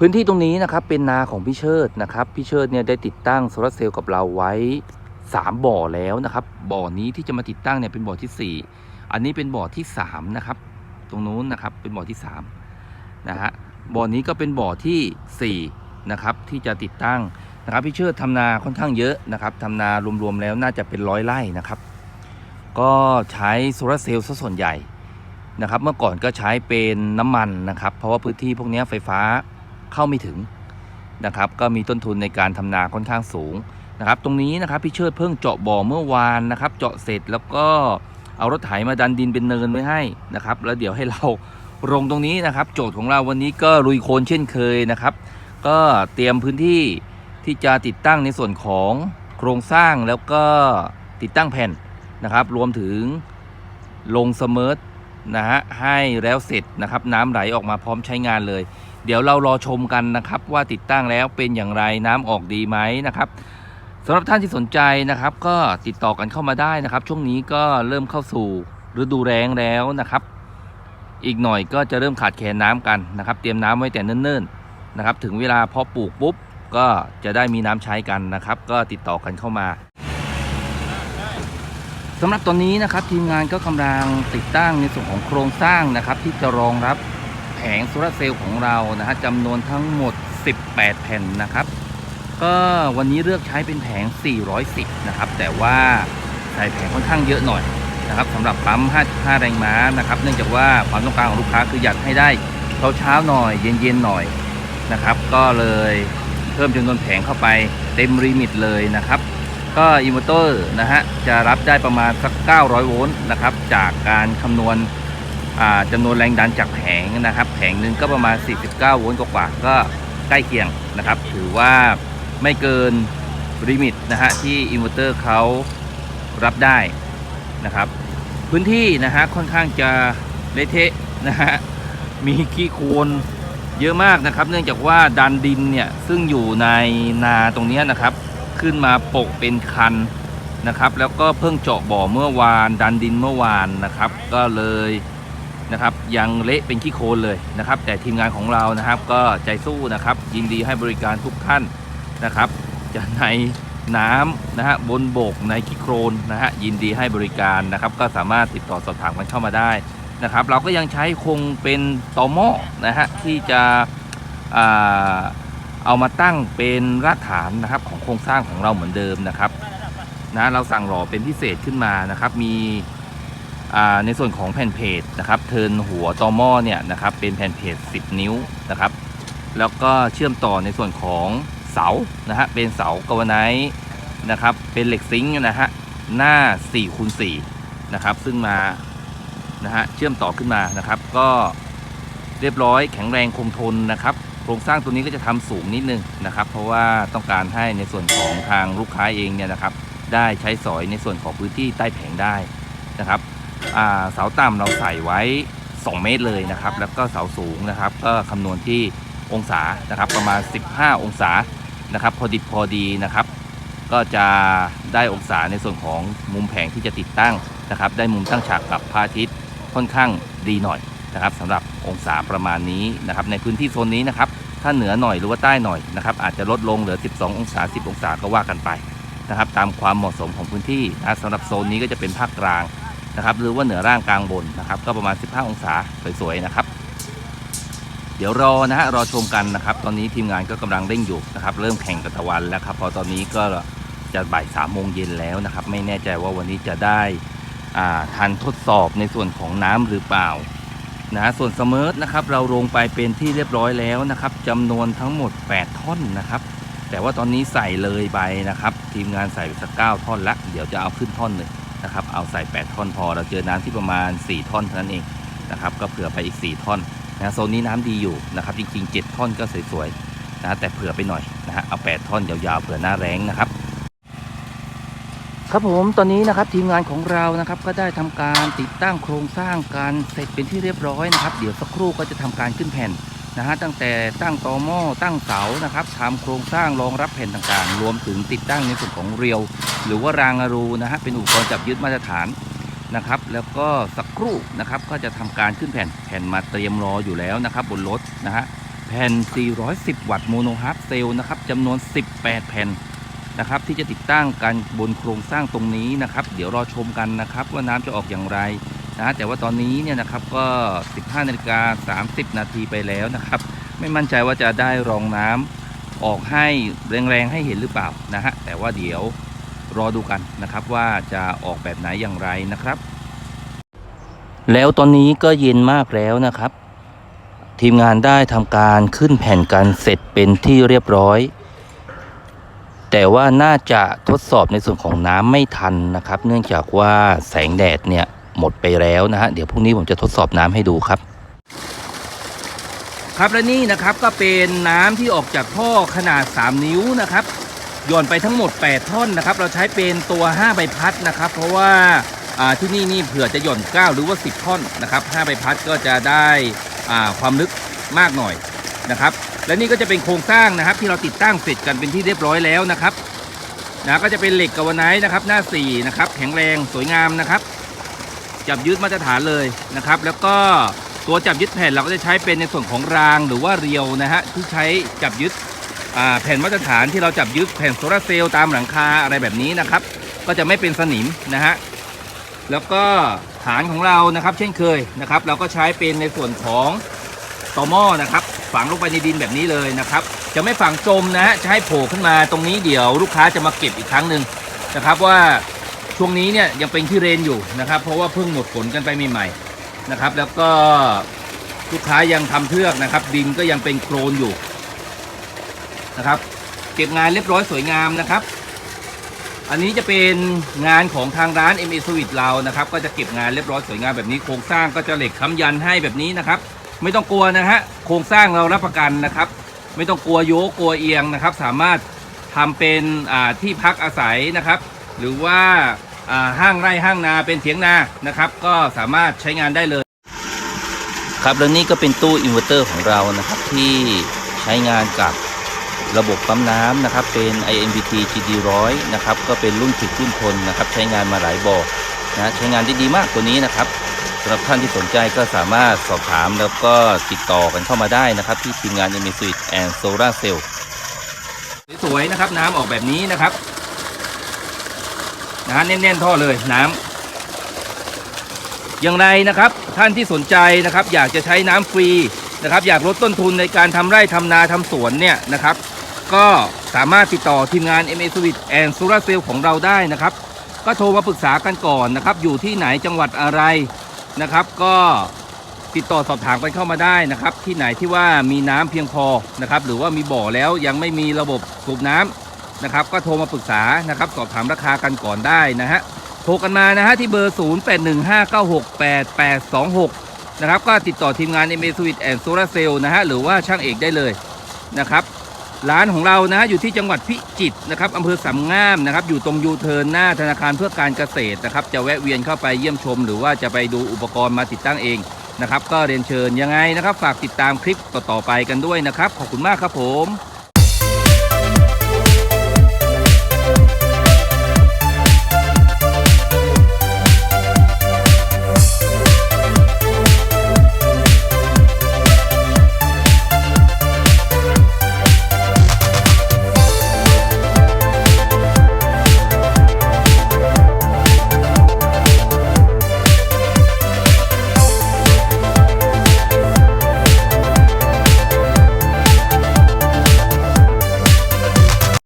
พื้นที่ตรงนี้นะครับเป็นนาของพี่เชิดนะครับพี่เชิดเนี่ยได้ติดตั้งโซลาร์เซลล์กับเราไว้ 3 บ่อแล้วนะครับ บ่อนี้ที่จะมาติดตั้งเนี่ยเป็นบ่อที่ 4 อันนี้เป็นบ่อที่3นะครับตรงนู้นนะครับเป็นบ่อที่3นะฮะบ่อนี้ก็เป็นบ่อที่4นะครับที่จะติดตั้งนะครับพี่เชิดทำนาค่อนข้างเยอะนะครับทำนารวมๆแล้วน่าจะเป็นร้อยไร่นะครับ ก็ใช้โซลาร์เซลล์ซะส่วนใหญ่นะครับ เมื่อก่อนก็ใช้เป็นน้ำมันนะครับ เพราะว่าพื้นที่พวกนี้ไฟฟ้า เข้าไม่ถึงนะครับก็มีต้นทุนในการทำนาค่อนข้างสูงนะครับตรงนี้นะครับพี่เชิดเพิ่งเจาะบ่อเมื่อวานนะครับ เจาะเสร็จแล้วก็เอารถไถมาดันดินเป็นเนินไว้ให้นะครับแล้วเดี๋ยวให้เราลงตรงนี้นะครับ โจทย์ของเราวันนี้ก็ลุยโคลนเช่นเคยนะครับ ก็เตรียมพื้นที่ที่จะติดตั้งในส่วนของโครงสร้างแล้วก็ติดตั้งแผ่นนะครับ รวมถึงลงเสมอนะฮะให้แล้วเสร็จนะครับน้ำไหลออกมาพร้อมใช้งานเลย เดี๋ยวเรารอชมกันนะครับ ว่าติดตั้งแล้วเป็นอย่างไรน้ำออกดีไหมนะครับสำหรับท่านที่สนใจนะครับ ก็ติดต่อกันเข้ามาได้นะครับ ช่วงนี้ก็เริ่มเข้าสู่ฤดูแล้งแล้วนะครับ อีกหน่อยก็จะเริ่มขาดแคลนน้ำกันนะครับ เตรียมน้ำไว้แต่เนิ่นๆนะครับ ถึงเวลาพอปลูกปุ๊บก็จะได้มีน้ำใช้กันนะครับ ก็ติดต่อกันเข้ามาสำหรับตอนนี้นะครับทีมงานก็กำลังติดตั้งในส่วนของโครงสร้างนะครับ ที่จะรองรับ งโซลาร์เซลล์ของเรานะฮะจำนวนทั้งหมด 18 แผ่นนะครับ ก็วันนี้เลือกใช้เป็นแผง 410 นะครับ แต่ว่าใส่แผงค่อนข้างเยอะหน่อยนะครับสำหรับปั๊ม 55 แรงม้านะครับ เนื่องจากว่าความต้องการของลูกค้าคืออยากให้ได้เช้าเช้าๆหน่อย เย็นๆหน่อยนะครับ ก็เลยเพิ่มจำนวนแผงเข้าไปเต็มลิมิตเลยนะครับ ก็อินเวอร์เตอร์นะฮะจะรับได้ประมาณสัก 900 โวลต์นะครับ จากการคำนวณ จำนวนแรงดันจากแผงนะครับแผงหนึ่งก็ประมาณ 49 โวลต์กว่าก็ใกล้เคียงนะครับ ถือว่าไม่เกินลิมิตนะฮะที่อินเวอร์เตอร์เขารับได้นะครับ พื้นที่นะฮะค่อนข้างจะเละเทะนะฮะมีขี้โคลนเยอะมากนะครับ เนื่องจากว่าดันดินเนี่ยซึ่งอยู่ในนาตรงนี้นะครับ ขึ้นมาโปกเป็นคันนะครับ แล้วก็เพิ่งเจาะบ่อเมื่อวาน ดันดินเมื่อวานนะครับ ก็เลย นะครับยังเละเป็นขี้โคลนเลยนะครับ แต่ทีมงานของเรานะครับ ก็ใจสู้นะครับ ยินดีให้บริการทุกท่านนะครับจะในน้ำนะฮะบนบกในขี้โคลนนะฮะยินดีให้บริการนะครับ ก็สามารถติดต่อสอบถามกันเข้ามาได้นะครับ เราก็ยังใช้คงเป็นตอมอนะฮะที่จะเอามาตั้งเป็นรากฐานนะครับของโครงสร้างของเราเหมือนเดิมนะครับนะเราสั่งหล่อเป็นพิเศษขึ้นมานะครับ มี ในส่วนของแผ่นเพจนะครับเทินหัวตอหม้อเนี่ยนะครับเป็นแผ่นเพจ 10 นิ้วนะครับ แล้วก็เชื่อมต่อในส่วนของเสานะฮะเป็นเสากาวไนท์นะครับเป็นเหล็กซิงค์นะฮะหน้า4คูณ4นะครับซึ่งมานะฮะเชื่อมต่อขึ้นมานะครับ ก็เรียบร้อยแข็งแรงคงทนนะครับโครงสร้างตัวนี้ก็จะทำสูงนิดนึงนะครับ เพราะว่าต้องการให้ในส่วนของทางลูกค้าเองเนี่ยนะครับ ได้ใช้สอยในส่วนของพื้นที่ใต้แผงได้ เสาต่ำเราใส่ไว้ 2 เมตรเลยนะครับ แล้วก็เสาสูงนะครับ ก็คำนวณที่องศานะครับ ประมาณ 15 องศานะครับ พอดิบพอดีนะครับ ก็จะได้องศาในส่วนของมุมแผงที่จะติดตั้งนะครับ ได้มุมตั้งฉากกับพระอาทิตย์ค่อนข้างดีหน่อยนะครับสำหรับองศาประมาณนี้นะครับ ในพื้นที่โซนนี้นะครับ ถ้าเหนือหน่อยหรือว่าใต้หน่อยนะครับ อาจจะลดลงเหลือ 12 องศา 10 องศาก็ว่ากันไปนะครับ ตามความเหมาะสมของพื้นที่นะสำหรับโซนนี้ก็จะเป็นภาคกลาง นะครับหรือว่าเหนือร่างกลางบนนะครับ ก็ประมาณ 15 องศาสวยๆนะครับ เดี๋ยวรอนะฮะรอชมกันนะครับ ตอนนี้ทีมงานก็กำลังเร่งอยู่นะครับ เริ่มแข่งกับตะวันแล้วครับพอตอนนี้ก็จะบ่ายสามโมงเย็นแล้วนะครับ ไม่แน่ใจว่าวันนี้จะได้อ่าทันทดสอบในส่วนของน้ำหรือเปล่านะฮะส่วนเสมอนะครับเราลงไปเป็นที่เรียบร้อยแล้วนะครับจำนวนทั้งหมด 8 ท่อนนะครับ แต่ว่าตอนนี้ใส่เลยไปนะครับ ทีมงานใส่สักเก้าท่อนละเดี๋ยวจะเอาขึ้นท่อนหนึ่ง นะครับ เอาใส่ 8 ท่อนพอ เราเจอน้ำที่ประมาณ 4 ท่อนเท่านั้นเองนะครับ ก็เผื่อไปอีก 4 ท่อนนะโซนนี้น้ำดีอยู่นะครับ จริง ๆ 7 ท่อนก็สวยๆนะแต่เผื่อไปหน่อยนะฮะเอา 8 ท่อนยาวๆเผื่อหน้าแรงนะครับ ครับผมตอนนี้นะครับทีมงานของเรานะครับก็ได้ทำการติดตั้งโครงสร้างการเสร็จเป็นที่เรียบร้อยนะครับ เดี๋ยวสักครู่ก็จะทำการขึ้นแผ่นนะฮะตั้งแต่ตั้งตอหม้อตั้งเสานะครับทำโครงสร้างรองรับแผ่นต่างๆ รวมถึงติดตั้งในส่วนของเรียว หรือว่ารางอรูนะฮะเป็นอุปกรณ์จับยึดมาตรฐานนะครับ แล้วก็สักครู่นะครับก็จะทำการขึ้นแผ่นแผ่นมาเตรียมรออยู่แล้วนะครับ บนรถนะฮะแผ่น 410 วัตต์โมโนฮาร์ดเซลล์นะครับจำนวน 18 แผ่นนะครับ ที่จะติดตั้งกันบนโครงสร้างตรงนี้นะครับ เดี๋ยวรอชมกันนะครับ ว่าน้ำจะออกอย่างไรนะแต่ว่าตอนนี้เนี่ยนะครับก็ 15นาฬิกา30 นาทีไปแล้วนะครับ ไม่มั่นใจว่าจะได้รองน้ำออกให้แรงๆให้เห็นหรือเปล่านะฮะแต่ว่าเดี๋ยว รอดูกันนะครับว่าจะออกแบบไหนอย่างไรนะครับ แล้วตอนนี้ก็เย็นมากแล้วนะครับ ทีมงานได้ทำการขึ้นแผ่นกันเสร็จเป็นที่เรียบร้อย แต่ว่าน่าจะทดสอบในส่วนของน้ำไม่ทันนะครับ เนื่องจากว่าแสงแดดเนี่ยหมดไปแล้วนะฮะเดี๋ยวพรุ่งนี้ผมจะทดสอบน้ำให้ดูครับครับและนี่นะครับก็เป็นน้ำที่ออกจากท่อขนาด 3 นิ้วนะครับ หย่อนไปทั้งหมด 8 ท่อนนะครับ เราใช้เป็นตัว 5 ใบพัดนะครับ เพราะว่าที่นี่นี่เผื่อจะหย่อน 9 หรือว่า 10 ท่อนนะครับ5ใบพัดก็จะได้ความลึกมากหน่อยนะครับ และนี่ก็จะเป็นโครงสร้างนะครับ ที่เราติดตั้งเสร็จกันเป็นที่เรียบร้อยแล้วนะครับนะก็จะเป็นเหล็กกาวไนท์นะครับ หน้า4นะครับแข็งแรงสวยงามนะครับ จับยึดมาตรฐานเลยนะครับ แล้วก็ตัวจับยึดแผ่นเราก็จะใช้เป็นในส่วนของรางหรือว่าเรียวนะฮะที่ใช้จับยึด แผ่นมาตรฐานที่เราจับยึดแผ่นโซลาเซลล์ตามหลังคาอะไรแบบนี้นะครับ ก็จะไม่เป็นสนิมนะฮะแล้วก็ฐานของเรานะครับ เช่นเคยนะครับ เราก็ใช้เป็นในส่วนของตอหม้อนะครับ ฝังลงไปในดินแบบนี้เลยนะครับ จะไม่ฝังจมนะฮะจะให้โผล่ขึ้นมาตรงนี้เดี๋ยวลูกค้าจะมาเก็บอีกครั้งหนึ่งนะครับว่าช่วงนี้เนี่ยยังเป็นที่เรนอยู่นะครับ เพราะว่าเพิ่งหมดฝนกันไปใหม่ๆนะครับ แล้วก็ลูกค้ายังทำเทือกนะครับ ดินก็ยังเป็นโครนอยู่ นะครับ เก็บงานเรียบร้อยสวยงามนะครับ อันนี้จะเป็นงานของทางร้าน m อ s w i t เรานะครับ ก็จะเก็บงานเรียบร้อยสวยงามแบบนี้โครงสร้างก็จะเหล็กค้ำยันให้แบบนี้นะครับ ไม่ต้องกลัวนะฮะโครงสร้างเรารับประกันนะครับ ไม่ต้องกลัวโยกกลัวเอียงนะครับ สามารถทำเป็นที่พักอาศัยนะครับ หรือว่าห้างไร่ห้างนาเป็นเถียงนานะครับ ก็สามารถใช้งานได้เลย ครับแล้วนี่ก็เป็นตู้อินเวอร์เตอร์ของเรานะครับที่ใช้งานกับ ระบบปั๊มน้ำนะครับเป็น IMPT GD100 นะครับก็เป็นรุ่นถึกรุ่นทนนะครับใช้งานมาหลายบ่อนะใช้งานได้ดีมากตัวนี้นะครับสำหรับท่านที่สนใจก็สามารถสอบถามแล้วก็ติดต่อกันเข้ามาได้นะครับที่ทีมงาน m อ s u i t and Solar Cell สวยๆนะครับน้ำออกแบบนี้นะครับนะฮะแน่นๆท่อเลยน้ำอย่างไรนะครับท่านที่สนใจนะครับ อยากจะใช้น้ำฟรีนะครับ อยากลดต้นทุนในการทำไร่ทำนาทำสวนเนี่ยนะครับ ก็สามารถติดต่อทีมงาน m อ s w i t and Solar Cell ของเราได้นะครับ ก็โทรมาปรึกษากันก่อนนะครับ อยู่ที่ไหนจังหวัดอะไรนะครับ ก็ติดต่อสอบถามกันเข้ามาได้นะครับ ที่ไหนที่ว่ามีน้ำเพียงพอนะครับ หรือว่ามีบ่อแล้วยังไม่มีระบบสูบน้ำนะครับ ก็โทรมาปรึกษานะครับ สอบถามราคากันก่อนได้นะฮะโทรกันมานะฮะที่เบอร์ 0815968826 นะครับ ก็ติดต่อทีมงาน m อ s w i t and Solar Cell นะฮะหรือว่าช่างเอกได้เลยนะครับ ร้านของเรานะอยู่ที่จังหวัดพิจิตรนะครับอำเภอสำงามนะครับ อยู่ตรงยูเทิร์นหน้าธนาคารเพื่อการเกษตรนะครับ จะแวะเวียนเข้าไปเยี่ยมชม หรือว่าจะไปดูอุปกรณ์มาติดตั้งเองนะครับ ก็เรียนเชิญยังไงนะครับ ฝากติดตามคลิปต่อๆไปกันด้วยนะครับ ขอบคุณมากครับผม